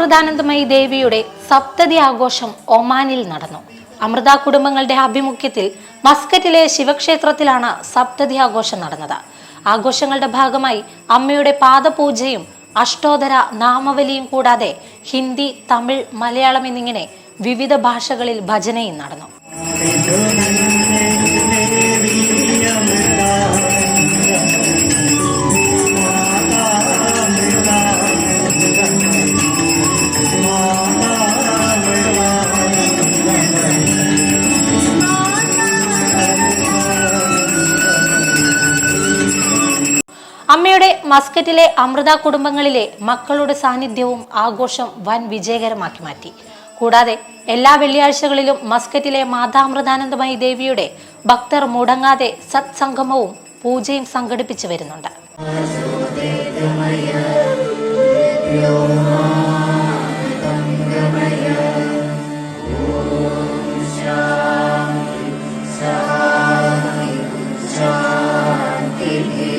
അമൃതാനന്ദമയി ദേവിയുടെ സപ്തതി ആഘോഷം ഒമാനിൽ നടന്നു. അമൃത കുടുംബങ്ങളുടെ ആഭിമുഖ്യത്തിൽ മസ്കറ്റിലെ ശിവക്ഷേത്രത്തിലാണ് സപ്തതി ആഘോഷം നടന്നത്. ആഘോഷങ്ങളുടെ ഭാഗമായി അമ്മയുടെ പാദപൂജയും അഷ്ടോധര നാമവലിയും കൂടാതെ ഹിന്ദി തമിഴ് മലയാളം എന്നിങ്ങനെ വിവിധ ഭാഷകളിൽ ഭജനയും നടന്നു. അമ്മയുടെ മസ്കറ്റിലെ അമൃത കുടുംബങ്ങളിലെ മക്കളുടെ സാന്നിധ്യവും ആഘോഷം വൻ വിജയകരമാക്കി മാറ്റി കൂടാതെ എല്ലാ വെള്ളിയാഴ്ചകളിലും മസ്കറ്റിലെ മാതാമൃതാനന്ദമയി ദേവിയുടെ ഭക്തർ മുടങ്ങാതെ സത്സംഗമവും പൂജയും സംഘടിപ്പിച്ചു വരുന്നുണ്ട് Yeah.